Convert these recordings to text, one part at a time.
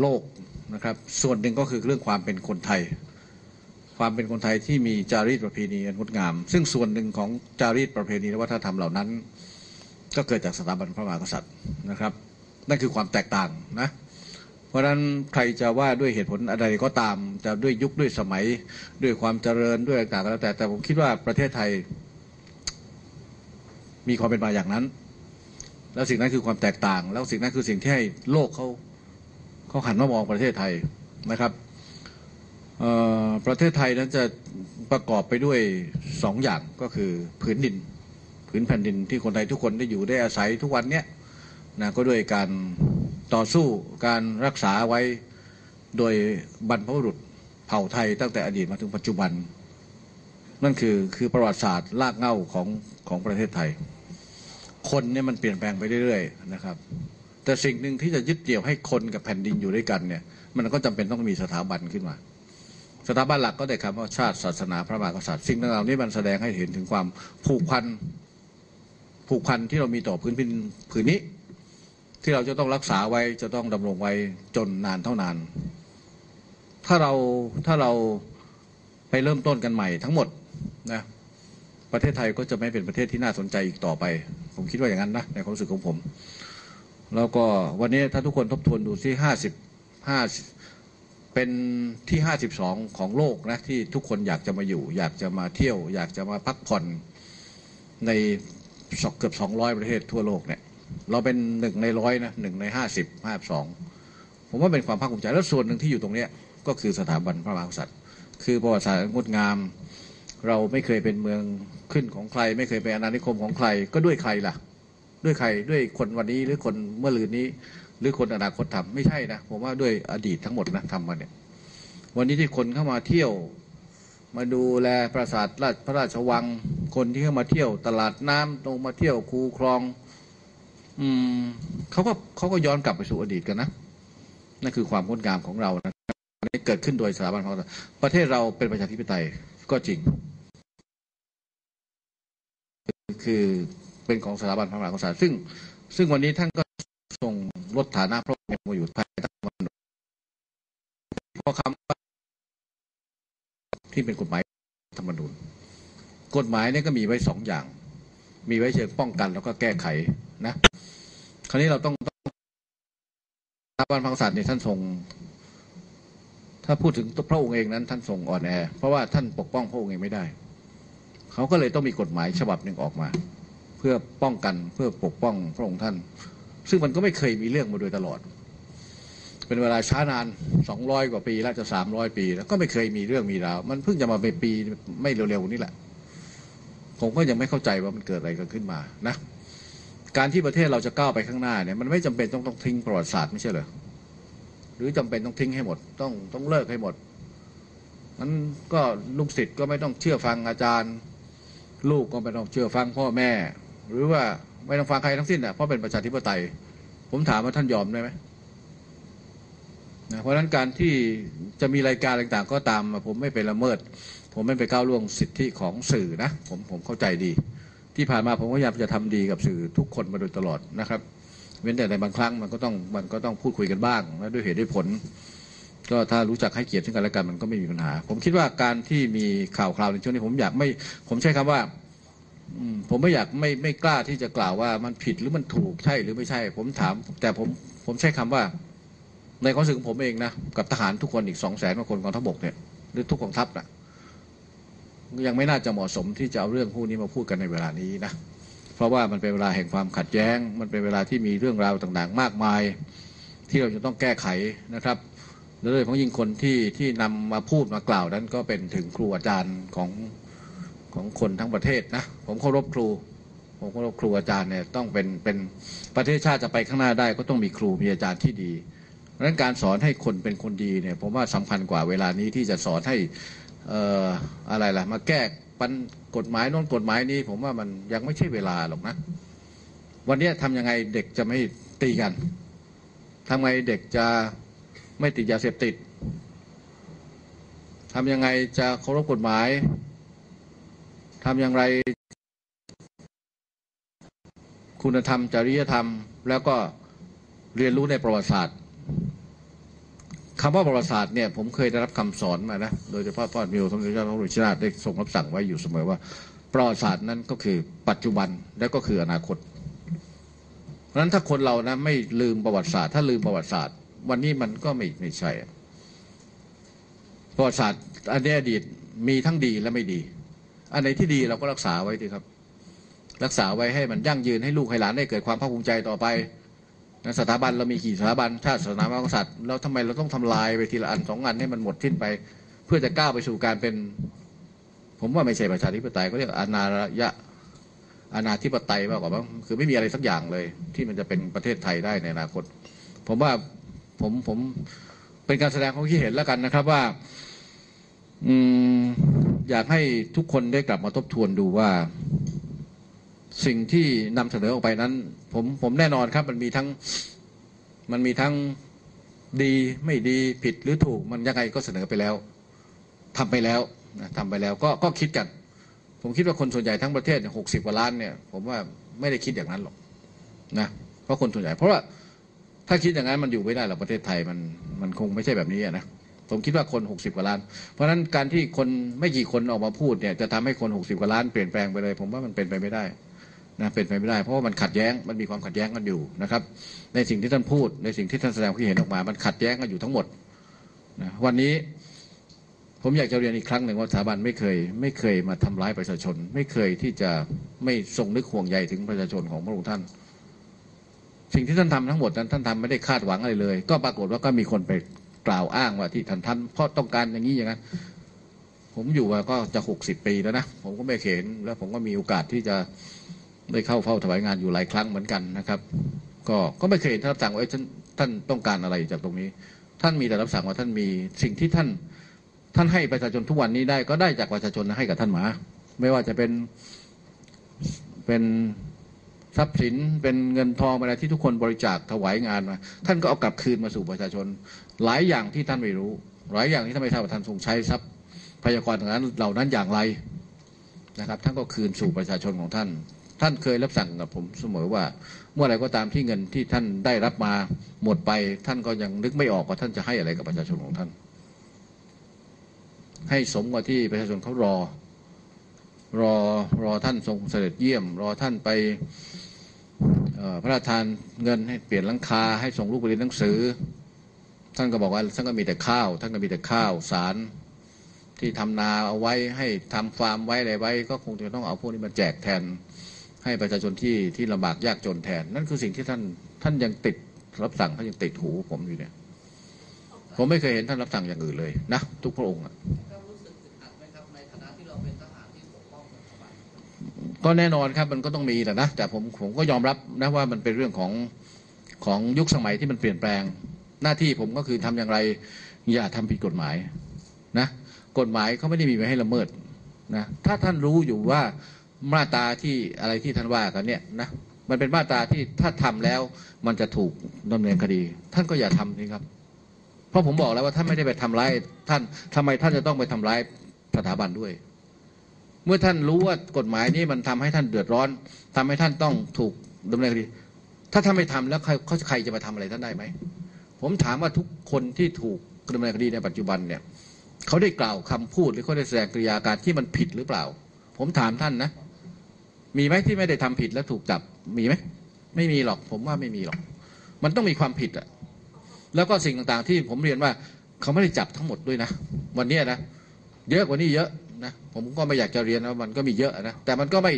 โลกนะครับ ส่วนหนึ่งก็คือเรื่องความเป็นคนไทย ความเป็นคนไทยที่มีจารีตประเพณีอันงดงาม ซึ่งส่วนหนึ่งของจารีตประเพณีและวัฒนธรรมเหล่านั้น ก็เกิดจากสถาบันพระมหากษัตริย์นะครับ นั่นคือความแตกต่างนะ เพราะฉะนั้นใครจะว่าด้วยเหตุผลอะไรก็ตาม จะด้วยยุคด้วยสมัยด้วยความเจริญด้วยต่างๆก็แล้วแต่แต่ผมคิดว่าประเทศไทย มีความเป็นมาอย่างนั้น แล้วสิ่งนั้นคือความแตกต่าง แล้วสิ่งนั้นคือสิ่งที่ให้โลกเขา เขาหันมามองประเทศไทยนะครับประเทศไทยนั้นจะประกอบไปด้วยสองอย่างก็คือผืนดิน ผืนแผ่นดินที่คนไทยทุกคนได้อยู่ได้อาศัยทุกวันเนี้ยนะก็ด้วยการต่อสู้การรักษาไว้โดยบรรพบุรุษเผ่าไทยตั้งแต่อดีตมาถึงปัจจุบัน นั่นคือคือประวัติศาสตร์ลากเง้าของของประเทศไทย คนเนี่ยมันเปลี่ยนแปลงไปเรื่อยๆนะครับ แต่สิ่งหนึ่งที่จะยึดเกี่ยวให้คนกับแผ่นดินอยู่ด้วยกันเนี่ย มันก็จำเป็นต้องมีสถาบันขึ้นมาสถาบันหลักก็ได้คำว่าชาติศาสนาพระมหากษัตริย์สิ่งต่างๆเหล่านี้มันแสดงให้เห็นถึงความผูกพันผูกพันที่เรามีต่อพื้นพินผืนนี้ ที่เราจะต้องรักษาไว้จะต้องดำรงไว้จนนานเท่านาน ถ้าเราถ้าเราไปเริ่มต้นกันใหม่ทั้งหมดนะประเทศไทยก็จะไม่เป็นประเทศที่น่าสนใจอีกต่อไป ผมคิดว่าอย่างนั้นนะในความรู้สึกของผม แล้วก็วันนี้ถ้าทุกคนทบทวนดูที่ห้าสิบห้าเป็นที่ห้าสิบสองของโลกนะที่ทุกคนอยากจะมาอยู่ อยากจะมาเที่ยว อยากจะมาพักผ่อนในเกือบสองร้อยประเทศทั่วโลกเนี่ยเราเป็นหนึ่งในร้อยนะหนึ่งในห้าสิบห้าสองผมว่าเป็นความภาคภูมิใจแล้วส่วนหนึ่งที่อยู่ตรงเนี้ยก็คือสถาบันพระมหากษัตริย์คือประวัติศาสตร์งดงาม เราไม่เคยเป็นเมืองขึ้นของใคร ไม่เคยเป็นอาณานิคมของใครก็ด้วยใครล่ะ ด้วยใครด้วยคนวันนี้หรือคนเมื่อลืนนี้ หรือคนอนาคตทำไม่ใช่นะผมว่าด้วยอดีตทั้งหมดนะทำมาเนี่ย วันนี้ที่คนเข้ามาเที่ยว มาดูแลปราสาทราชพระราชวัง คนที่เข้ามาเที่ยว ตลาดน้ำตรงมาเที่ยวคูคลอง อืมเขาก็เขาก็ย้อนกลับไปสู่อดีตกันนะนั่นคือความงดงามของเรานะนี้เกิดขึ้นโดยสถาบันพระมหาประเทศเราเป็นประชาธิปไตยก็จริง คือ เป็นของสถาบันพระมหากษัตริย์ซึ่ง ซึ่งวันนี้ท่านก็ทรงลดฐานะพระองค์มาอยู่ภายใต้มนูญเพราะคำที่เป็นกฎหมายธรรมนูญกฎหมายเนี่ยก็มีไว้สองอย่าง มีไว้เชิงป้องกันแล้วก็แก้ไขนะ คราวนี้เราต้องสถาบันพระมหากษัตริย์เนี่ยท่านทรงถ้าพูดถึงพระองค์เองนั้น ท่านทรงอ่อนแอเพราะว่าท่านปกป้องพระองค์เองไม่ได้ เขาก็เลยต้องมีกฎหมายฉบับหนึ่งออกมา พื่อป้องกันเพื่อปกป้องพระองค์ท่าน ซึ่งมันก็ไม่เคยมีเรื่องมาโดยตลอด เป็นเวลาช้านานสองร้อยกว่าปีแล้วจะสามร้อยปี แล้วก็ไม่เคยมีเรื่องมีราว มันเพิ่งจะมาเป็นปีไม่เร็วๆนี้แหละ ผมก็ยังไม่เข้าใจว่ามันเกิดอะไรกันขึ้นมานะ การที่ประเทศเราจะก้าวไปข้างหน้าเนี่ยมันไม่จำเป็นต้องต้องทิ้งประวัติศาสตร์ไม่ใช่เหรอหรือจำเป็นต้องทิ้งให้หมด ต้องต้องเลิกให้หมดนั้นก็ลูกศิษย์ก็ไม่ต้องเชื่อฟังอาจารย์ ลูกก็ไม่ต้องเชื่อฟังพ่อแม่ หรือว่าไม่ต้องฟังใครทั้งสิ้นอะเพราะเป็นประชาธิปไตย ผมถามว่าท่านยอมได้ไหมนะเพราะฉะนั้นการที่จะมีรายการต่างๆ ก็ตามผมไม่ไปละเมิด ผมไม่ไปก้าวล่วงสิทธิของสื่อนะผมผมเข้าใจดี ที่ผ่านมาผมก็พยายามจะทำดีกับสื่อทุกคนมาโดยตลอดนะครับ เว้นแต่ในบางครั้งมันก็ต้องมันก็ต้องพูดคุยกันบ้างและด้วยเหตุด้วยผล ก็ถ้ารู้จักให้เกียรติซึ่งกันและกันมันก็ไม่มีปัญหา ผมคิดว่าการที่มีข่าวคราวในช่วงนี้ผมอยากไม่ ผมใช้คำว่า ผมไม่อยากไม่ไม่กล้าที่จะกล่าวว่ามันผิดหรือมันถูกใช่หรือไม่ใช่ ผมถาม แต่ผมผมใช้คำว่า ในความรู้สึกของผมเองนะกับทหารทุกคนอีกสองแสนกว่าคนกองทัพบกเนี่ยหรือทุกกองทัพนะยังไม่น่าจะเหมาะสมที่จะเอาเรื่องพวกนี้มาพูดกันในเวลานี้นะเพราะว่ามันเป็นเวลาแห่งความขัดแย้ง มันเป็นเวลาที่มีเรื่องราวต่างๆ มากมาย ที่เราจะต้องแก้ไขนะครับและโดยเฉพาะยิ่งคนที่ที่นำมาพูดมากล่าวนั้นก็เป็นถึงครูอาจารย์ของ ของคนทั้งประเทศนะผมเคารพครู ผมเคารพครูอาจารย์เนี่ยต้องเป็นเป็นประเทศชาติจะไปข้างหน้าได้ก็ต้องมีครูมีอาจารย์ที่ดีเพราะฉะนั้นการสอนให้คนเป็นคนดีเนี่ยผมว่าสำคัญกว่าเวลานี้ที่จะสอนให้เอ่ออะไรล่ะมาแก้ปัญกฎหมายน้นกฎหมายนี้ ผมว่ามันยังไม่ใช่เวลาหรอกนะ วันนี้ทำยังไงเด็กจะไม่ตีกันทำไงเด็กจะไม่ติดยาเสพติดทำยังไงจะเคารพกฎหมาย ทำอย่างไร คุณธรรม จริยธรรม แล้วก็เรียนรู้ในประวัติศาสตร์คำว่าประวัติศาสตร์เนี่ยผมเคยได้รับคำสอนมานะโดยเฉพาะพ่อมิวสมเด็จเจ้าพระบรมราชได้ทรงรับสั่งไว้อยู่เสมอว่า ประวัติศาสตร์นั้นก็คือปัจจุบันและก็คืออนาคตเพราะฉะนั้นถ้าคนเรานะไม่ลืมประวัติศาสตร์ ถ้าลืมประวัติศาสตร์ วันนี้มันก็ไม่ไม่ใช่ประวัติศาสตร์อันนี้อดีตมีทั้งดีและไม่ดี อันไหนที่ดีเราก็รักษาไว้ดีครับ รักษาไว้ให้มันยั่งยืนให้ลูกให้หลานได้เกิดความภาคภูมิใจต่อไปสถาบันเรามีกี่สถาบันชาติศาสนาพระกษัตริย์แล้วทำไมเราต้องทำลายไปทีละอันสองอันให้มันหมดสิ้นไป เพื่อจะก้าวไปสู่การเป็น ผมว่าไม่ใช่ประชาธิปไตยก็เรียกอนาระยะอนาธิปไตยมากกว่ามั้งคือไม่มีอะไรสักอย่างเลย ที่มันจะเป็นประเทศไทยได้ในอนาคต ผมว่าผมผมเป็นการแสดงความคิดเห็นแล้วกันนะครับว่า อืมอยากให้ทุกคนได้กลับมาทบทวนดูว่า สิ่งที่นำเสนอออกไปนั้น ผมผมแน่นอนครับ มันมีทั้งมันมีทั้งดีไม่ดีผิดหรือถูก มันยังไงก็เสนอไปแล้วทำไปแล้วนะทำไปแล้วก็ก็คิดกัน ผมคิดว่าคนส่วนใหญ่ทั้งประเทศหกสิบกว่าล้านเนี่ย ผมว่าไม่ได้คิดอย่างนั้นหรอกนะเพราะคนส่วนใหญ่ เพราะว่าถ้าคิดอย่างนั้นมันอยู่ไม่ได้หรอกประเทศไทยมันมันคงไม่ใช่แบบนี้นะ ผมคิดว่าคนหกสิบกว่าล้าน เพราะฉะนั้นการที่คนไม่กี่คนออกมาพูดเนี่ยจะทำให้คนหกสิบกว่าล้านเปลี่ยนแปลงไปเลย ผมว่ามันเป็นไปไม่ได้นะเป็นไปไม่ได้ เพราะว่ามันขัดแย้งมันมีความขัดแย้งกันอยู่นะครับ ในสิ่งที่ท่านพูดในสิ่งที่ท่านแสดงความเห็นออกมา มันขัดแย้งกันอยู่ทั้งหมดนะวันนี้ผมอยากจะเรียนอีกครั้งหนึ่งว่าสถาบันไม่เคย ไม่เคยมาทำร้ายประชาชน ไม่เคยที่จะไม่ทรงนึกห่วงใยถึงประชาชนของพระองค์ท่าน สิ่งที่ท่านทำทั้งหมดนั้นท่านทำไม่ได้คาดหวังอะไรเลย ก็ปรากฏว่าก็มีคนไป กล่าวอ้างว่าที่ท่านทำเพราะต้องการอย่างนี้อย่างนั้นผมอยู่มาก็จะหกสิบปีแล้วนะ ผมก็ไม่เคยเห็นแล้วผมก็มีโอกาสที่จะได้เข้าเฝ้าถวายงานอยู่หลายครั้งเหมือนกันนะครับ ก็ก็ไม่เคยเห็นท่านรับสั่งว่าท่านท่านต้องการอะไรจากตรงนี้ ท่านมีแต่รับสั่งว่าท่านมีสิ่งที่ท่านท่านให้ประชาชนทุกวันนี้ได้ก็ได้จากประชาชนให้กับท่านมา ไม่ว่าจะเป็นเป็นทรัพย์สินเป็นเงินทองอะไรที่ทุกคนบริจาคถวายงานมา ท่านก็เอากลับคืนมาสู่ประชาชน หลายอย่างที่ท่านไม่รู้ หลายอย่างที่ท่านไม่ทราบว่าท่านทรงใช้ทรัพย์พยากรณ์นั้นเหล่านั้นอย่างไรนะครับ ท่านก็คืนสู่ประชาชนของท่าน ท่านเคยรับสั่งกับผมเสมอว่า เมื่อไรก็ตามที่เงินที่ท่านได้รับมาหมดไป ท่านก็ยังนึกไม่ออกว่าท่านจะให้อะไรกับประชาชนของท่าน ให้สมกว่าที่ประชาชนเขารอ รอรอท่านทรงเสด็จเยี่ยม รอท่านไปพระราชทานเงินให้เปลี่ยนหลังคาให้ส่งลูกไปเรียนหนังสือ ท่านก็บอกว่าท่านก็มีแต่ข้าว ท่านก็มีแต่ข้าวสารที่ทำนาเอาไว้ให้ทำฟาร์มไว้อะไรไว้ ก็คงจะต้องเอาพวกนี้มาแจกแทน ให้ประชาชนที่ที่ลำบากยากจนแทน นั่นคือสิ่งที่ท่านท่านยังติดรับสั่งท่านยังติดหูผมอยู่เนี่ย ผมไม่เคยเห็นท่านรับสั่งอย่างอื่นเลยนะทุกพระองค์อะก็รู้สึกอึดอัดไหมครับในฐานะที่เราเป็นทหารที่ปกป้องสถาบันก็แน่นอนครับมันก็ต้องมีแหละนะแต่ผมผมก็ยอมรับนะว่ามันเป็นเรื่องของของยุคสมัยที่มันเปลี่ยนแปลง หน้าที่ผมก็คือทำอย่างไร อย่าทำผิดกฎหมายนะกฎหมายเขาไม่ได้มีไว้ให้ละเมิดนะถ้าท่านรู้อยู่ว่ามาตราที่อะไรที่ท่านว่ากันเนี่ยนะมันเป็นมาตราที่ถ้าทำแล้ว มันจะถูกดำเนินคดี ท่านก็อย่าทำนี่ครับ เพราะผมบอกแล้วว่าท่านไม่ได้ไปทำร้ายท่านทำไมท่านจะต้องไปทำร้ายสถาบันด้วย เมื่อท่านรู้ว่ากฎหมายนี้มันทำให้ท่านเดือดร้อนทำให้ท่านต้องถูกดำเนินคดี ถ้าท่านไม่ทำแล้วใครเขาใครจะมาทำอะไรท่านได้ไหม ผมถามว่าทุกคนที่ถูกดำเนินคดีในปัจจุบันเนี่ยเขาได้กล่าวคำพูดหรือเขาได้แสดงกริยาการที่มันผิดหรือเปล่า ผมถามท่านนะ มีไหมที่ไม่ได้ทำผิดแล้วถูกจับมีไหมไม่มีหรอก ผมว่าไม่มีหรอก มันต้องมีความผิดอะแล้วก็สิ่งต่างๆ ที่ผมเรียนว่าเขาไม่ได้จับทั้งหมดด้วยนะ วันนี้นะเยอะกว่านี้เยอะนะผมก็ไม่อยากจะเรียนว่ามันก็มีเยอะนะแต่มันก็ไม่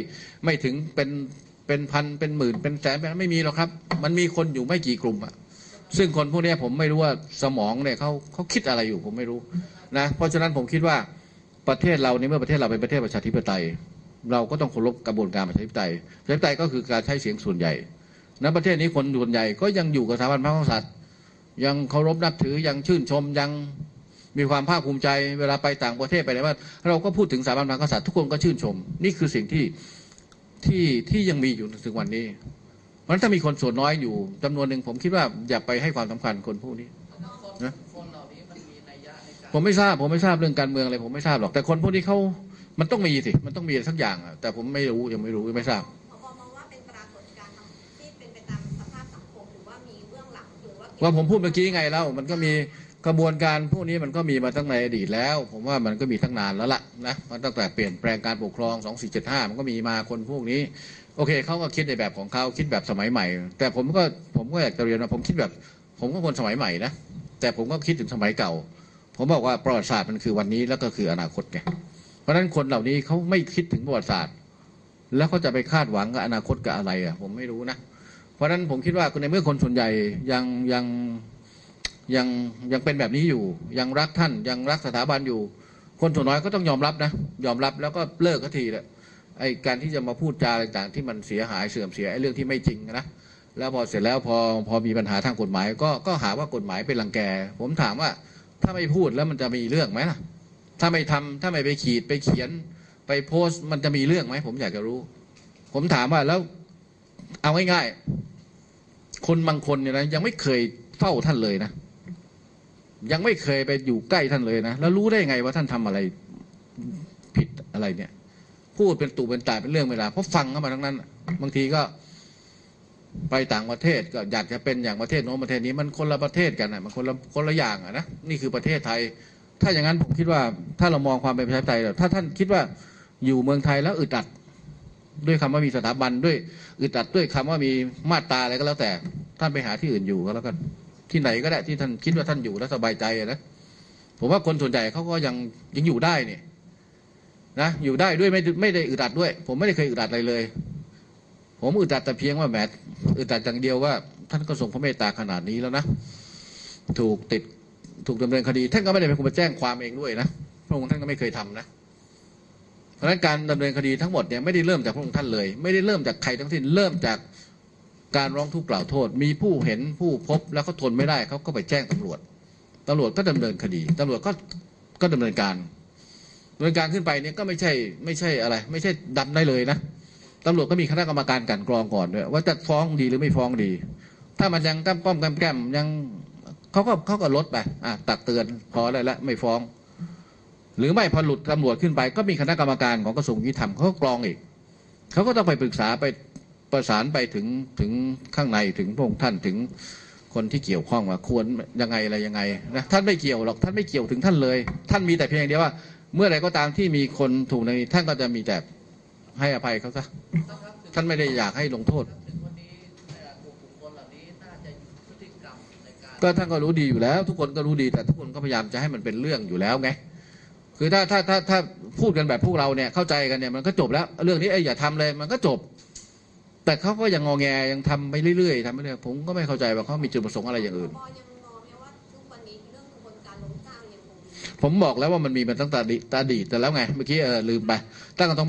ไม่ถึงเป็นเป็นพันเป็นหมื่นเป็นแสนเป็นไม่มีหรอกครับ มันมีคนอยู่ไม่กี่กลุ่มอะ ซึ่งคนพวกนี้ผมไม่รู้ว่าสมองเนี่ยเขาเขาคิดอะไรอยู่ผมไม่รู้นะเพราะฉะนั้นผมคิดว่าประเทศเราในเมื่อประเทศเราเป็นประเทศประชาธิปไตย เราก็ต้องเคารพกระบวนการประชาธิปไตยประชาธิปไตยก็คือการใช้เสียงส่วนใหญ่ณประเทศนี้คนส่วนใหญ่ก็ยังอยู่กับสถาบันพระมหากษัตริย์ยังเคารพนับถือยังชื่นชมยังมีความภาคภูมิใจเวลาไปต่างประเทศไปไหนว่า เราก็พูดถึงสถาบันพระมหากษัตริย์ทุกคนก็ชื่นชม นี่คือสิ่งที่ที่ที่ยังมีอยู่ถึงวันนี้ เพราะฉะนั้นถ้ามีคนส่วนน้อยอยู่จำนวนหนึ่งผมคิดว่าอย่าไปให้ความสำคัญคนพวกนี้คนนะคนเหล่านี้มันมีนัยยะในการผมไม่ทราบ ผมไม่ทราบเรื่องการเมืองอะไรผมไม่ทราบหรอกแต่คนพวกนี้เขามันต้องมีสิมันต้องมีอะไรสักอย่างอะแต่ผมไม่รู้ยังไม่รู้ไม่ทราบผบมองว่าเป็นปรากฏการณ์ทำที่เป็นไปตามสภาพสังคมหรือว่ามีเบื้องหลังหรือว่าว่าผมพูดเมื่อกี้ไงแล้วมันก็มีกระบวนการพวกนี้มันก็มีมาตั้งในอดีตแล้ว ผมว่ามันก็มีตั้งนานแล้วล่ะนะมันตั้งแต่เปลี่ยนแปลงการปกครอง 2475 มันก็มีมาคนพวกนี้ โอเคเขาก็คิดในแบบของเขาคิดแบบสมัยใหม่ แต่ผมก็ผมก็อยากจะเรียนว่าผมคิดแบบ ผมก็คนสมัยใหม่นะแต่ผมก็คิดถึงสมัยเก่า ผมบอกว่าประวัติศาสตร์มันคือวันนี้แล้วก็คืออนาคตไงเพราะฉะนั้นคนเหล่านี้เขาไม่คิดถึงประวัติศาสตร์ แล้วเขาจะไปคาดหวังกับอนาคตกับอะไรอะ ผมไม่รู้นะเพราะฉะนั้นผมคิดว่าในเมื่อคนส่วนใหญ่ยังยังยังยังเป็นแบบนี้อยู่ ยังรักท่าน ยังรักสถาบันอยู่ คนส่วนน้อยก็ต้องยอมรับนะ ยอมรับแล้วก็เลิกก็ทีแหละ ไอ้การที่จะมาพูดจาอะไรต่างๆที่มันเสียหายเสื่อมเสียไอ้เรื่องที่ไม่จริงนะแล้วพอเสร็จแล้วพอพอมีปัญหาทางกฎหมาย ก็ก็หาว่ากฎหมายเป็นรังแก ผมถามว่าถ้าไม่พูดแล้วมันจะมีเรื่องไหมล่ะ ถ้าไม่ทำถ้าไม่ไปขีดไปเขียนไปโพสต์มันจะมีเรื่องไหมผมอยากจะรู้ ผมถามว่าแล้วเอาง่ายๆคนบางคนเนี่ยนะยังไม่เคยเฝ้าท่านเลยนะยังไม่เคยไปอยู่ใกล้ท่านเลยนะแล้วรู้ได้ไงว่าท่านทำอะไรผิดอะไรเนี่ย พูดเป็นตู่เป็นตายเป็นเรื่องเวลาเพราะฟังเข้ามาทั้งนั้น บางทีก็ไปต่างประเทศก็อยากจะเป็นอย่างประเทศโน้นประเทศนี้มันคนละประเทศกันนะมันคนละคนละอย่างอะนะนี่คือประเทศไทย ถ้าอย่างนั้นผมคิดว่าถ้าเรามองความเป็นประชาธิปไตยถ้าท่านคิดว่าอยู่เมืองไทยแล้วอึดอัดด้วยคำว่ามีสถาบันด้วยอึดอัดด้วยคำว่ามีมาตราอะไรก็แล้วแต่ ท่านไปหาที่อื่นอยู่ก็แล้วกันที่ไหนก็ได้ที่ท่านคิดว่าท่านอยู่แล้วสบายใจนะผมว่าคนส่วนใหญ่เขาก็ยังยังอยู่ได้เนี่ย นะอยู่ได้ด้วยไม่ไม่ได้อึดอัดด้วย ผมไม่ได้เคยอึดอัดอะไรเลย ผมอึดอัดแต่เพียงว่าแหมอึดอัดอย่างเดียวว่า ท่านก็ทรงพระเมตตาขนาดนี้แล้วนะถูกติดถูกดำเนินคดี ท่านก็ไม่ได้เป็นคนมาแจ้งความเองด้วยนะพระองค์ท่านก็ไม่เคยทำนะเพราะนั้นการดำเนินคดีทั้งหมดเนี่ยไม่ได้เริ่มจากพระองค์ท่านเลย ไม่ได้เริ่มจากใครทั้งสิ้นเริ่มจากการร้องทุกข์กล่าวโทษ มีผู้เห็นผู้พบแล้วเขาทนไม่ได้เขาก็ไปแจ้งตำรวจตำรวจก็ดำเนินคดีตำรวจก็ก็ดำเนินการ ดำเนินการขึ้นไปเนี่ยก็ไม่ใช่ไม่ใช่อะไร ไม่ใช่ดำได้เลยนะตำรวจก็มีคณะกรรมการกันกรองก่อนด้วยว่าจะฟ้องดีหรือไม่ฟ้องดี ถ้ามันยังก้มก้มแก้มแก้มยังเขาก็เขาก็ลดไปอะตักเตือนพอได้แล้วไม่ฟ้อง หรือไม่พอหลุดตำรวจขึ้นไป ก็มีคณะกรรมการของกระทรวงยุติธรรมเขากรองอีกเขาก็ต้องไปปรึกษาไปประสานไปถึงถึงข้างในถึงพระองค์ท่านถึงคนที่เกี่ยวข้องว่าควรยังไงอะไรยังไงนะท่านไม่เกี่ยวหรอกท่านไม่เกี่ยวถึงท่านเลย ท่านมีแต่เพียงเดียวว่า เมื่อไรก็ตามที่มีคนถูกในท่านก็จะมีแต่ให้อภัยเขาซะนะครับถึงท่านไม่ได้อยากให้ลงโทษถึงวันนี้เอ่อกลุ่มบุคคลเหล่านี้น่าจะหยุดพฤติกรรมในการก็ท่านก็รู้ดีอยู่แล้ว ทุกคนก็รู้ดีแต่ทุกคนก็พยายามจะให้มันเป็นเรื่องอยู่แล้วไงคือถ้าถ้าถ้าถ้าพูดกันแบบพวกเราเนี่ยเข้าใจกันเนี่ยมันก็จบแล้ว เรื่องนี้ไอ้ยอย่าทำเลยมันก็จบ แต่เขาก็ยังงอแงยังทำไปเรื่อยๆทำไปเรื่อยผมก็ไม่เข้าใจว่าเขามีจุดประสงค์อะไรอย่างอื่น ผมบอกแล้วว่ามันมีมาตั้งแต่อดีตอดีแต่แล้วไง เมื่อกี้เออลืมไป ตั้งแต่2 4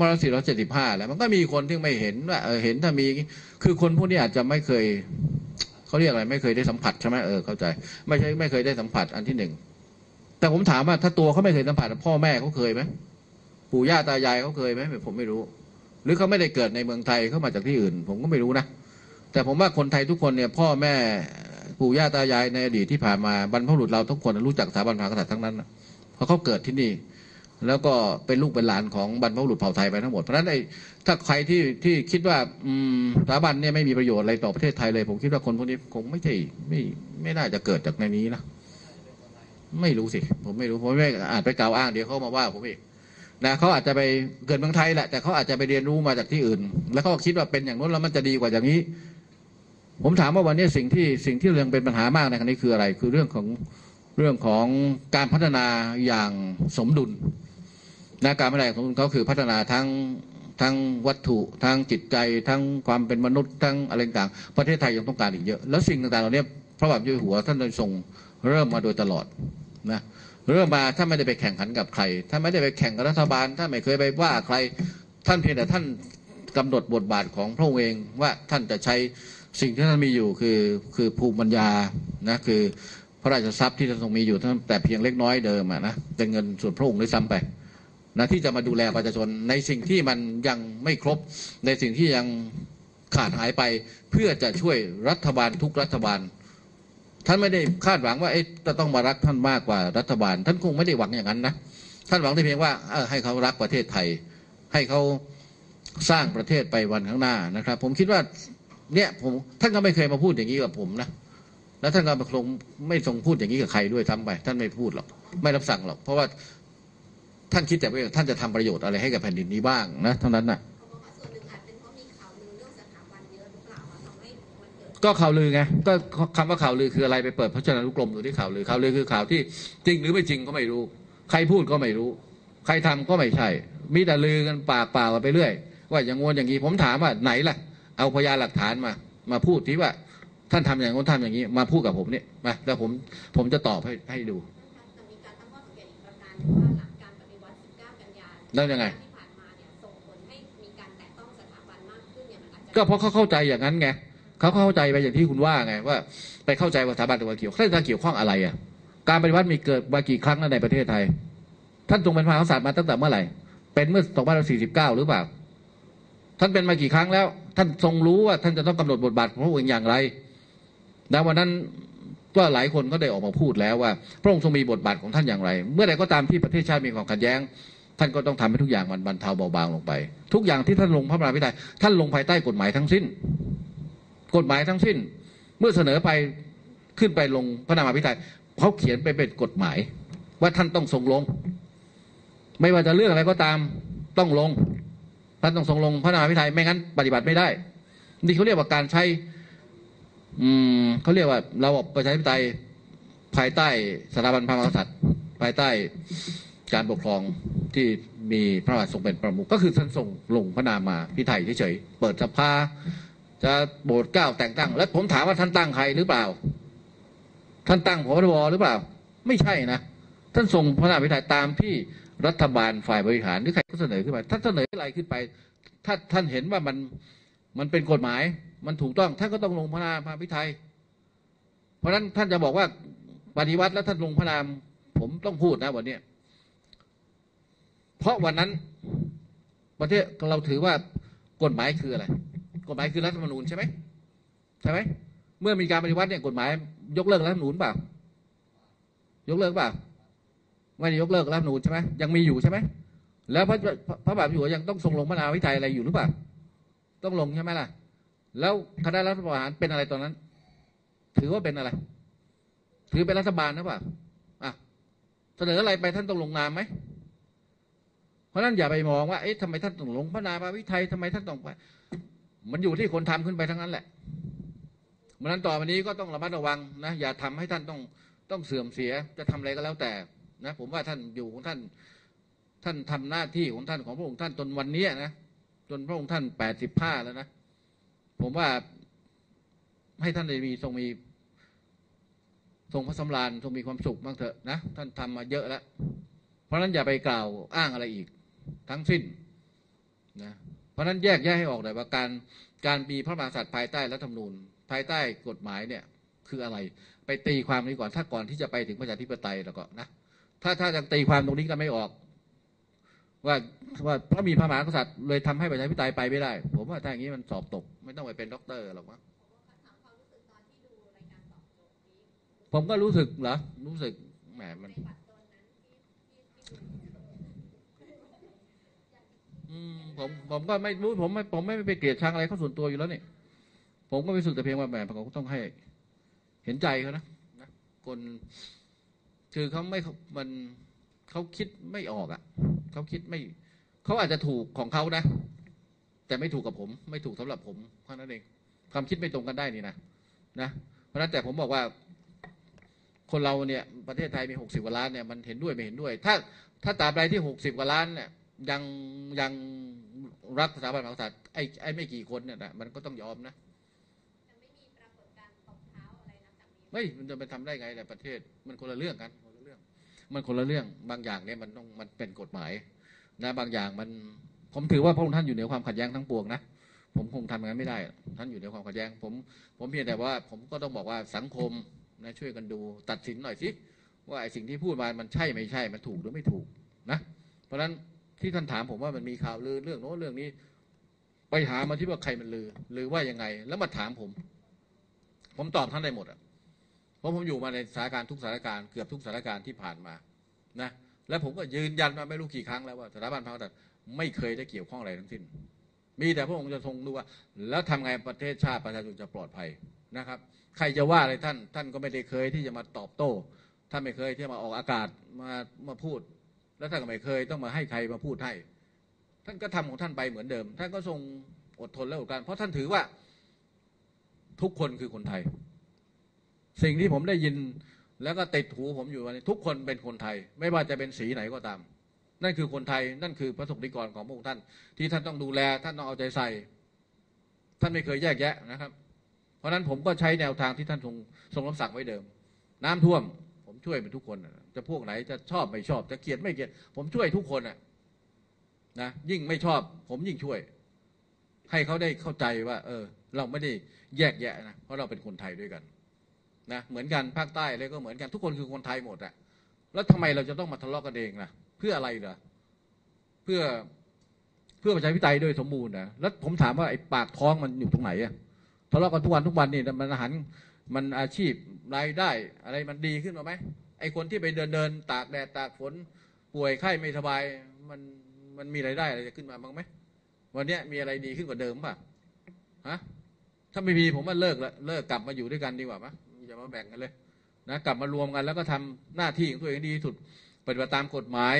7 5แล้วมันก็มีคนที่ไม่เห็นว่าเออเห็นถ้ามีคือคนพวกนี้อาจจะไม่เคยเขาเรียกอะไร ไม่เคยได้สัมผัสใช่ไหมเออเข้าใจ ไม่ใช่ไม่เคยได้สัมผัสอันที่หนึ่งแต่ผมถามว่าถ้าตัวเขาไม่เคยสัมผัสพ่อแม่เขาเคยไหมปู่ย่าตายายเขาเคยไหมผมไม่รู้ หรือเขาไม่ได้เกิดในเมืองไทยเขามาจากที่อื่น ผมก็ไม่รู้นะแต่ผมว่าคนไทยทุกคนเนี่ยพ่อแม่ปู่ย่าตายายในอดีตที่ผ่านมาบรรพบุรุษเราทุกคนรู้จักสถาบันพระมหากษัตริย์ทั้งนั้นนะ เพราะเขาเกิดที่นี่ แล้วก็เป็นลูกเป็นหลานของบรรพบุรุษเผ่าไทยไปทั้งหมดเพราะฉะนั้นไอ้ถ้าใครที่ที่คิดว่าอืมสถาบันเนี่ยไม่มีประโยชน์อะไรต่อประเทศไทยเลย ผมคิดว่าคนพวกนี้คงไม่ใช่ไม่ไม่น่าจะเกิดจากในนี้นะไม่รู้สิผมไม่รู้ผมไม่อาจไปกล่าวอ้างเดี๋ยวเขามาว่าผมอีกนะเขาอาจจะไปเกิดเมืองไทยแหละแต่เขาอาจจะไปเรียนรู้มาจากที่อื่น แล้วเขาคิดว่าเป็นอย่างนู้นแล้วมันจะดีกว่าอย่างนี้ ผมถามว่าวันนี้สิ่งที่สิ่งที่ยังเป็นปัญหามากในครั้งนี้คืออะไร คือเรื่องของ เรื่องของการพัฒนาอย่างสมดุลนะการพัฒนาองสมดุลเขาคือพัฒนาทั้งทั้งวัตถุทั้งจิตใจ ทั้งความเป็นมนุษย์ทั้งอะไรต่างประเทศไทยยังต้องการอีกเยอะ แล้วสิ่งต่างๆเหล่านี้พระบาทอยู่หัวท่านได้ทรงเริ่มมาโดยตลอดนะเริ่มมาท่านไม่ได้ไปแข่งขันกับใครท่านไม่ได้ไปแข่งกับรัฐบาลท่านไม่เคยไปว่าใครท่านเพียงแต่ท่านกำหนดบทบาทของพระองค์เองว่าท่านจะใช้สิ่งที่ท่านมีอยู่คือคือภูมิปัญญานะคือ ระราชทรัพย์ที่ท่านทรงมีอยู่ตั้งแต่เพียงเล็กน้อยเดิมนะเป็นเงินส่วนพระองค์ด้วยซ้ำไปนะที่จะมาดูแลประชาชนในสิ่งที่มันยังไม่ครบในสิ่งที่ยังขาดหายไป เพื่อจะช่วยรัฐบาลทุกรัฐบาล ท่านไม่ได้คาดหวังว่าเอ๊ะจะต้องมารักท่านมากกว่ารัฐบาล ท่านคงไม่ได้หวังอย่างนั้นนะท่านหวังแต่เพียงว่าเออให้เขารักประเทศไทย ให้เขาสร้างประเทศไปวันข้างหน้านะครับ ผมคิดว่าเนี่ยผมท่านก็ไม่เคยมาพูดอย่างนี้กับผมนะ แล้วท่านก็คงไม่ทรงพูดอย่างนี้กับใครด้วยซ้ำไป ท่านไม่พูดหรอกไม่รับสั่งหรอกเพราะว่าท่านคิดแต่ว่าท่านจะทำประโยชน์อะไรให้กับแผ่นดินนี้บ้างนะเท่านั้นน่ะเขาบอกว่าส่วนหนึ่งอาจเป็นเพราะมีข่าวลือเรื่องสถาบันเยอะหรือเปล่าคะทำให้มันเกิดก็ข่าวลือไงก็คำว่าข่าวลือคืออะไรไปเปิดพจนานุกรมดูที่ข่าวลือข่าวลือคือข่าวที่จริงหรือไม่จริงก็ไม่รู้ ใครพูดก็ไม่รู้ ใครทำก็ไม่ใช่ มีแต่ลือกันปากเปล่ากันไปเรื่อย ว่าอย่างงวนอย่างนี้ผมถามว่าไหนล่ะ เอาพยานหลักฐานมา มาพูดที่ว่า ท่านทำอย่างงู้นทำอย่างนี้ มาพูดกับผมเนี่ยมาแล้วผมผมจะตอบให้ให้ดูจะมีการตั้งข้อสังเกตอีกประการหนึ่งว่าหลังการปฏิวัติ19กันยายนแล้วยังไงที่ผ่านมาเนี่ยส่งผลให้มีการแตะต้องสถาบันมากขึ้นเนี่ยมันอาจจะก็เพราะเขาเข้าใจอย่างนั้นไงเขาเข้าใจไปอย่างที่คุณว่าไงว่า ไปเข้าใจว่าสถาบันตัวเกี่ยวท่านจะเกี่ยวข้องอะไรอะ การปฏิวัติมีเกิดมากี่ครั้งแล้วในประเทศไทย ท่านทรงเป็นพระมหากษัตริย์มาตั้งแต่เมื่อไหร่ เป็นเมื่อ 2549 หรือเปล่า ท่านเป็นมากี่ครั้งแล้ว ท่านทรงรู้ว่าท่านจะต้องกำหนดบทบาทของพระองค์อย่างไร ดังวันนั้นก็หลายคนก็ได้ออกมาพูดแล้วว่า พระองค์ทรงมีบทบาทของท่านอย่างไร เมื่อใดก็ตามที่ประเทศชาติมีความขัดแย้ง ท่านก็ต้องทำให้ทุกอย่างมันบรรเทาเบาบางลงไป ทุกอย่างที่ท่านลงพระบรมพิไทยท่านลงภายใต้กฎหมายทั้งสิ้น กฎหมายทั้งสิ้น เมื่อเสนอไปขึ้นไปลงพระนามาพิไทยเขาเขียนไปเป็นกฎหมาย ว่าท่านต้องทรงลง ไม่ว่าจะเรื่องอะไรก็ตามต้องลงท่านต้องทรงลงพระนามาพิไทยไม่งั้น ปฏิบัติไม่ได้ นี่เขาเรียกว่าการใช้ อืมเขาเรียกว่าระบบประชาธิปไตยภายใต้สถาบันพระมหากษัตริย์ ภายใต้การปกครองที่มีพระบาททรงเป็นประมุขก็คือท่านทรงลงพระนามมาพิไทยเฉยๆเปิดสภาจะโบสถ์กล้าวแต่งตั้ง แล้วผมถามว่าท่านตั้งใครหรือเปล่า ท่านตั้งพบทบหรือเปล่า ไม่ใช่นะท่านส่งพระนามพิไทยตามที่รัฐบาลฝ่ายบริหารหรือใครก็เสนอขึ้นไปท่านเสนออะไรขึ้นไป ถ้าท่านเห็นว่ามันมันเป็นกฎหมาย มันถูกต้องท่านก็ต้องลงพระนามพระพิไทย เพราะฉะนั้นท่านจะบอกว่าปฏิวัติแล้วท่านลงพระนาม ผมต้องพูดนะวันนี้เพราะวันนั้นประเทศเราถือว่ากฎหมายคืออะไร กฎหมายคือรัฐธรรมนูญใช่ไหมใช่ไหมเมื่อมีการปฏิวัติเนี่ยกฎหมาย ยกเลิกรัฐธรรมนูญเปล่า ยกเลิกเปล่าไม่ได้ยกเลิกรัฐธรรมนูญใช่ไหมยังมีอยู่ใช่ไหมแล้วพระพระบาทอยู่ยังต้องทรงลงพระนามวิไทยอะไรอยู่หรือเปล่า ต้องลงใช่ไหมล่ะ แล้วคณะรัฐประหารเป็นอะไรตอนนั้น ถือว่าเป็นอะไร ถือเป็นรัฐบาลหรือเปล่าอะเสนออะไรไปท่านต้องลงนามไหมเพราะนั้นอย่าไปมองว่าเอ๊ะทำไมท่านต้องลงพระนามวิไทยทำไมท่านต้องไป มันอยู่ที่คนทำขึ้นไปทั้งนั้นแหละเพราะนั้นต่อไปนี้ก็ต้องระมัดระวังนะอย่าทำให้ท่านต้องต้องเสื่อมเสียจะทำอะไรก็แล้วแต่นะผมว่าท่านอยู่ของท่านท่านทำหน้าที่ของท่านของพระองค์ท่านจนวันนี้นะจนพระองค์ท่านแปดสิบห้าแล้วนะ ผมว่าให้ท่านได้มีทรงมี ทรงพระสำราญทรงมีความสุขบ้างเถอะนะท่านทำมาเยอะแล้ว เพราะฉะนั้นอย่าไปกล่าวอ้างอะไรอีก ทั้งสิ้นนะเพราะฉะนั้นแยกแยะให้ออกหน่อยว่าการการมีพระมหากษัตริย์ภายใต้รัฐธรรมนูญ ภายใต้กฎหมายเนี่ย คืออะไร ไปตีความนี้ก่อนถ้าก่อนที่จะไปถึงประชาธิปไตยแล้วก็นะถ้าถ้ายังตีความตรงนี้กันไม่ออก ว่าว่าเพราะมีพระมหากษัตริย์เลยทำให้ประชาธิปไตยไปไม่ได้ ผมว่าถ้าอย่างนี้มันสอบตก ไม่ต้องไปเป็นด็อกเตอร์หรอกมั้งผมก็รู้สึกเหรอรู้สึกแหมมันผมผมก็ไม่รู้ผมไม่ผมไม่ไปเกลียดชังอะไรเขาส่วนตัวอยู่แล้วนี่ผมก็รู้สึกแต่เพียงว่าแหมเขาก็ต้องให้ เห็นใจเขานะนะคนคือเขาไม่มัน เขาคิดไม่ออกอะเขาคิดไม่เขาอาจจะถูกของเขานะ แต่ไม่ถูกกับผม ไม่ถูกสำหรับผมเพราะนั้นเองความคิดไม่ตรงกันได้นี่นะนะเพราะฉะนั้นแต่ผมบอกว่า คนเราเนี่ย ประเทศไทยมีหกสิบกว่าล้านเนี่ยมันเห็นด้วยไม่เห็นด้วย ถ้าถ้าตราบใดที่หกสิบกว่าล้านเนี่ยยังยังรักสถาบันพระมหากษัตริย์ไอ้ไอ้ไม่กี่คนเนี่ยนะมันก็ต้องยอมนะจะไม่มีปรากฏการณ์ตบเท้าอะไรนับจากนี้ไม่มันจะไปทำได้ไงแต่ประเทศมันคนละเรื่องกันคนละเรื่อง มันคนละเรื่องบางอย่างเนี่ยมันต้องมันเป็นกฎหมายนะบางอย่างมันผมถือว่าพระองค์ท่านอยู่เหนือความขัดแย้งทั้งปวงนะผมคงทำอย่างนั้นไม่ได้ ท่านอยู่เหนือความขัดแย้ง ผมผมเพียงแต่ว่า ผมก็ต้องบอกว่าสังคมนะช่วยกันดูตัดสินหน่อยสิว่าไอ้สิ่งที่พูดมามันใช่ไม่ใช่มันถูกหรือไม่ถูกนะเพราะฉะนั้นที่ท่านถามผมว่ามันมีข่าวลือเรื่องโน้นเรื่องนี้ ไปหามาที่ว่าใครมันลือหรือว่ายังไง แล้วมาถามผม ผมตอบท่านได้หมดอะ เพราะผมอยู่มาในสถานการณ์ทุกสถานการณ์เกือบทุกสถานการณ์ที่ผ่านมานะและผมก็ยืนยันมาไม่รู้กี่ครั้งแล้วว่าสถาบันพระมหากษัตริย์ไม่เคยได้เกี่ยวข้องอะไรทั้งสิ้น มีแต่พระองค์จะทรงดูว่า แล้วทำไงประเทศชาติประชาชนจะปลอดภัยนะครับ ใครจะว่าอะไรท่าน ท่านก็ไม่ได้เคยที่จะมาตอบโต้ท่านไม่เคยที่มาออกอากาศมามาพูด แล้วท่านก็ไม่เคยต้องมาให้ใครมาพูดให้ท่านก็ทำของท่านไปเหมือนเดิม ท่านก็ทรงอดทนและอดกลั้นเพราะท่านถือว่าทุกคนคือคนไทย สิ่งที่ผมได้ยินแล้วก็ติดหูผมอยู่วันนี้ทุกคนเป็นคนไทย ไม่ว่าจะเป็นสีไหนก็ตาม นั่นคือคนไทยนั่นคือพระสงฆ์นิกรของพระองค์ท่าน ที่ท่านต้องดูแลท่านต้องเอาใจใส่ ท่านไม่เคยแยกแยะนะครับ เพราะนั้นผมก็ใช้แนวทางที่ท่านทรงทรงรับสั่งไว้เดิม น้ำท่วม ผมช่วยเป็นทุกคนจะพวกไหนจะชอบไม่ชอบ จะเกลียดไม่เกลียด ผมช่วยทุกคนนะนะยิ่งไม่ชอบ ผมยิ่งช่วย ให้เขาได้เข้าใจว่า เออ เราไม่ได้แยกแยะนะเพราะเราเป็นคนไทยด้วยกัน นะเหมือนกันภาคใต้อะไรก็เหมือนกันทุกคนคือคนไทยหมดอะแล้วทำไมเราจะต้องมาทะเลาะกันเองล่ะเพื่ออะไรเหรอเพื่อเพื่อประชาธิปไตยโดยสมบูรณ์นะแล้วผมถามว่าไอ้ปากท้องมันอยู่ตรงไหนอะทะเลาะกันทุกวันทุกวันนี่มันอาหารมันอาชีพรายได้อะไรมันดีขึ้นมาไหมไอ้คนที่ไปเดินเดินตากแดดตากฝนป่วยไข้ไม่สบายมันมันมีรายได้อะไรจะขึ้นมาบ้างไหมวันนี้มีอะไรดีขึ้นกว่าเดิมป่ะฮะถ้าไม่มีผมว่าเลิกละเลิกกลับมาอยู่ด้วยกันดีกว่าปะ อย่ามาแบ่งกันเลยนะกลับมารวมกันแล้วก็ทำหน้าที่ของตัวเองดีที่สุด ปฏิบัติตามกฎหมาย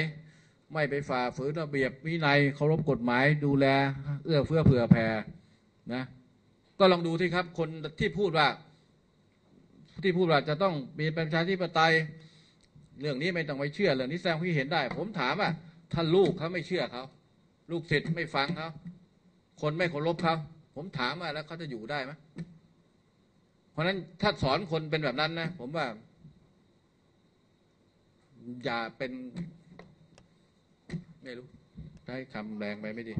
ไม่ไปฝ่าฝืนระเบียบวินัยเคารพกฎหมายดูแล เอื้อเฟื้อเผื่อแผ่นะ ก็ลองดูที่ครับ คนที่พูดว่า ที่พูดว่าจะต้องมีประชาธิปไตย เรื่องนี้ไม่ต้องไปเชื่อเรื่องนี้แสดงความคิดเห็นได้ ผมถามว่าถ้าลูกเขาไม่เชื่อเขาลูกศิษย์ไม่ฟังเขาคนไม่เคารพเขาผมถามว่าแล้วเขาจะอยู่ได้ไหม ราะฉะนั้นถ้าสอนคนเป็นแบบนั้นนะ ผมว่า อย่าเป็น ไม่รู้ใช้คำแรงไปไม่ดี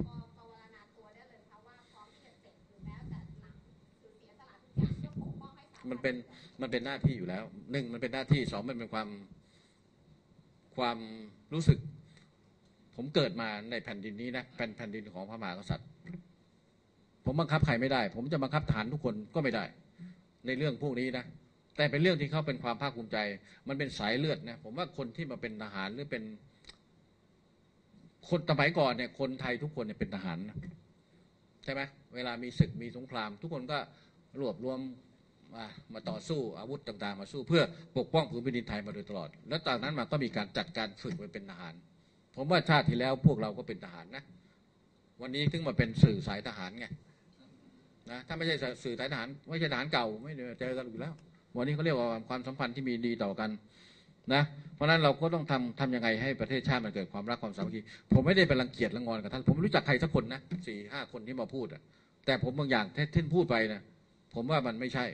มันเป็นมันเป็นหน้าที่อยู่แล้วหนึ่งมันเป็นหน้าที่สองมันเป็นความความรู้สึก ผมเกิดมาในแผ่นดินนี้นะแผ่นแผ่นดินของพระมหากษัตริย์ ผมบังคับใครไม่ได้ ผมจะบังคับทหารทุกคนก็ไม่ได้ ในเรื่องพวกนี้นะแต่เป็นเรื่องที่เขาเป็นความภาคภูมิใจ มันเป็นสายเลือดนะผมว่าคนที่มาเป็นทหารหรือเป็น คนสมัยก่อนเนี่ย คนไทยทุกคนเนี่ยเป็นทหารนะใช่ไหมเวลามีศึกมีสงคราม ทุกคนก็รวบรวมมามาต่อสู้อาวุธต่าง ๆ มาสู้ เพื่อปกป้องผืนแผ่นดินไทยมาโดยตลอด แล้วจากนั้นมาก็มีการจัดการฝึกไปเป็นทหาร ผมว่าชาติที่แล้วพวกเราก็เป็นทหารนะ วันนี้ถึงมาเป็นสื่อสายทหารไง นะถ้าไม่ใช่สื่อสายทหารไม่ใช่ทหารเก่าไม่เจอกันอยู่แล้ว วันนี้เขาเรียกว่าความสัมพันธ์ที่มีดีต่อกันนะเพราะนั้นเราก็ต้องทำทำยังไงให้ประเทศชาติมันเกิดความรักความสามัคคีผมไม่ได้ไปรังเกียจรังงอนกับท่านผมรู้จักใครสักคนนะสี่ห้าคนที่มาพูดอะแต่ผมบางอย่างที่ท่านพูดไปนะผมว่ามันไม่ใช่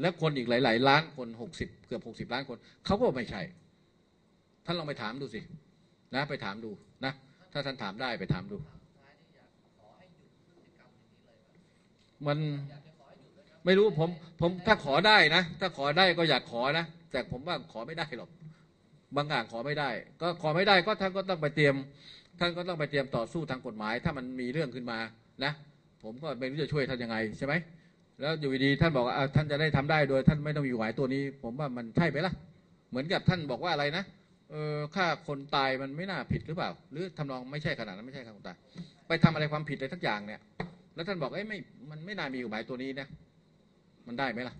และคนอีกหลาย ๆ ล้านคนหกสิบเกือบหกสิบล้านคนเขาก็ไม่ใช่ ท่านลองไปถามดูสินะ ไปถามดูนะ ถ้าท่านถามได้ไปถามดู มันไม่รู้ผม ผมถ้าขอได้นะ ถ้าขอได้ก็อยากขอนะ แต่ผมว่าขอไม่ได้หรอกบางอย่างขอไม่ได้ ก็ขอไม่ได้ก็ท่านก็ต้องไปเตรียม ท่านก็ต้องไปเตรียมต่อสู้ทางกฎหมาย ถ้ามันมีเรื่องขึ้นมานะ ผมก็ไม่รู้จะช่วยท่านยังไงใช่ไหมแล้วอยู่ดีๆท่านบอกว่าอะท่านจะได้ทำได้โดย ท่านไม่ต้องมีกฎหมายตัวนี้ ผมว่ามันใช่ไหมล่ะ เหมือนกับท่านบอกว่าอะไรนะเออฆ่าคนตายมันไม่น่าผิดหรือเปล่า หรือทำนองไม่ใช่ขนาดนั้นไม่ใช่ฆ่าคนตายไปทำอะไรความผิดอะไรทักอย่างเนี่ย แล้วท่านบอกเอ้ยไม่มันไม่น่ามีกฎหมายตัวนี้นะมันได้ไหมล่ะ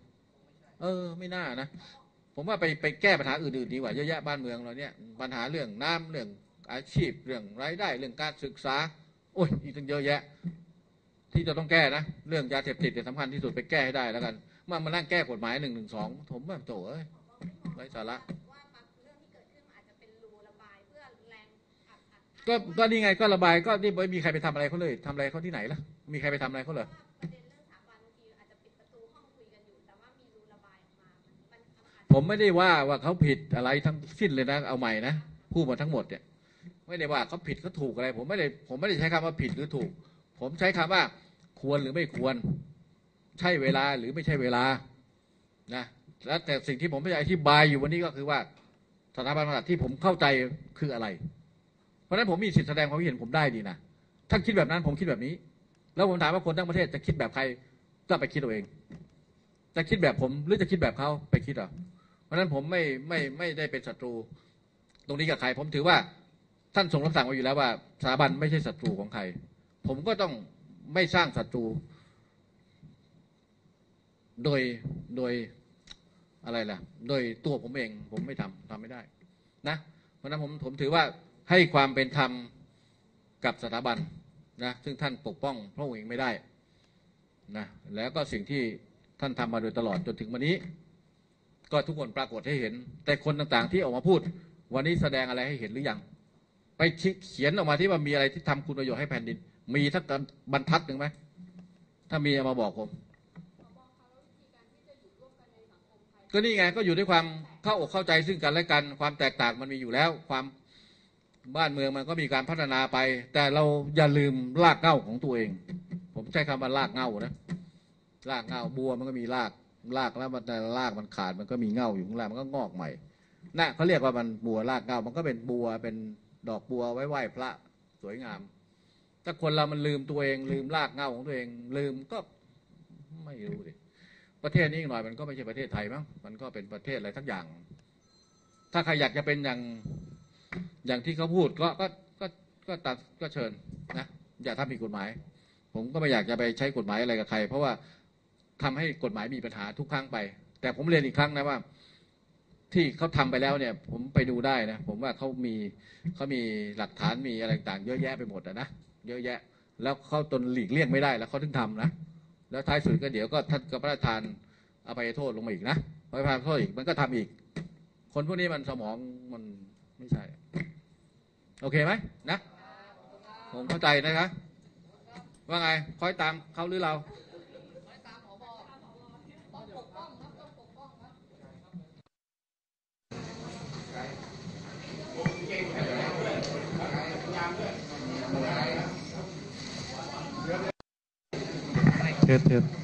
เออ ไม่น่านะผมว่าไปไปแก้ปัญหาอื่นๆดีกว่าเยอะแยะบ้านเมืองเราเนี่ยปัญหาเรื่องน้ำเรื่องอาชีพเรื่องรายได้ เรื่องการศึกษา โอ้ยอีกตั้งเยอะแยะ ที่จะต้องแก้นะเรื่องยาเสพติดเนี่ยสำคัญที่สุดไปแก้ให้ได้แล้วกันมามานั่งแก้กฎหมายหนึ่งหนึ่งสองผมว่าโถ่เอ้ยไร้สาระว่าเรื่องที่เกิดขึ้นมันอาจจะเป็นรูระบายเพื่อแรงอัดอัดก็ก็นี่ไงก็ระบายก็นี่ไม่มีใครไปทำอะไรเขาเลยทำอะไรเขาที่ไหนล่ะ มีใครไปทำอะไรเขาเหรอประเด็นเรื่องสถาบันบางทีอาจจะปิดประตูห้องคุยกันอยู่ แต่ว่ามีรูระบายออกมา มันมันอาจจะผมไม่ได้ว่าว่าเขาผิดอะไรทั้งสิ้นเลยนะเอาใหม่นะพูดมาทั้งหมดเนี่ย ไม่ได้ว่าเขาผิดเขาถูกอะไร ผมไม่ได้ผมไม่ได้ใช้คำว่าผิดหรือถูก ผมใช้คำว่า ควรหรือไม่ควร ใช่เวลาหรือไม่ใช่เวลานะแล้วแต่สิ่งที่ผมพยายามอธิบายอยู่วันนี้ก็คือว่าสถาบันพระมหากษัตริย์ที่ผมเข้าใจคืออะไร เพราะฉะนั้นผมมีสิทธิแสดงความคิดเห็นผมได้ดีนะท่านคิดแบบนั้นผมคิดแบบนี้ แล้วผมถามว่าคนทั้งประเทศจะคิดแบบใครก็ไปคิดเอาเอง จะคิดแบบผมหรือจะคิดแบบเขาไปคิดเอาเพราะฉะนั้นผมไม่ไม่ไม่ได้เป็นศัตรู ตรงนี้กับใคร ผมถือว่าท่านทรงรับสั่งไว้อยู่แล้วว่าสถาบันไม่ใช่ศัตรูของใคร ผมก็ต้องไม่สร้างศัตรู โดยโดยอะไรล่ะ โดยตัวผมเอง ผมไม่ทำทำไม่ได้ นะ เพราะนั้นผมผมถือว่าให้ความเป็นธรรมกับสถาบัน นะซึ่งท่านปกป้องพระองค์เองไม่ได้นะแล้วก็สิ่งที่ท่านทำมาโดยตลอดจนถึงวันนี้ ก็ทุกคนปรากฏให้เห็น แต่คนต่างๆที่ออกมาพูด วันนี้แสดงอะไรให้เห็นหรือยัง ไปเขียนออกมาที่ว่ามีอะไรที่ทำคุณประโยชน์ให้แผ่นดิน มีทักบรรทัดหนึ่งไหมถ้ามีเอามาบอกผมก็นี่ไงก็อยู่ด้วยความเข้าอกเข้าใจซึ่งกันและกัน ความแตกต่างมันมีอยู่แล้วความ บ้านเมืองมันก็มีการพัฒนาไป แต่เราอย่าลืมรากเหง้าของตัวเอง ผมใช้คำว่ารากเหง้านะรากเหง้าบัวมันก็มีรากรากแล้วมันแต่รากมันขาดมันก็มีเหง้าอยู่ข้างล่างมันก็งอกใหม่น่ะเขาเรียกว่ามันบัวรากเหง้ามันก็เป็นบัวเป็นดอกบัวไว้ไหว้พระสวยงาม ถ้าคนเรามันลืมตัวเอง ลืมรากเหง้าของตัวเอง ลืมก็ไม่รู้ดิประเทศนี้อีกหน่อยมันก็ไม่ใช่ประเทศไทยมั้งมันก็เป็นประเทศอะไรทักอย่าง ถ้าใครอยากจะเป็นอย่าง อย่างที่เขาพูดก็ก็ก็ก็ตัดก็เชิญนะอย่าทำผิดกฎหมาย ผมก็ไม่อยากจะไปใช้กฎหมายอะไรกับใคร เพราะว่าทำให้กฎหมายมีปัญหาทุกครั้งไป แต่ผมเรียนอีกครั้งนะว่า ที่เขาทำไปแล้วเนี่ย ผมไปดูได้นะผมว่าเขามีเขามีหลักฐานมีอะไรต่างๆเยอะแยะไปหมดนะเยอะแยะ แล้วเขาตนหลีกเลี่ยงไม่ได้แล้วเขาถึงทำนะแล้วท้ายสุดก็เดี๋ยวก็ท่านก็พระราชทานอภัยโทษลงมาอีกนะอภัยโทษอีกมันก็ทำอีก คนพวกนี้มันสมองมันไม่ใช่ โอเคไหมนะผมเข้าใจนะครับว่าไงคอยตามเขาหรือเราไม่ตามผ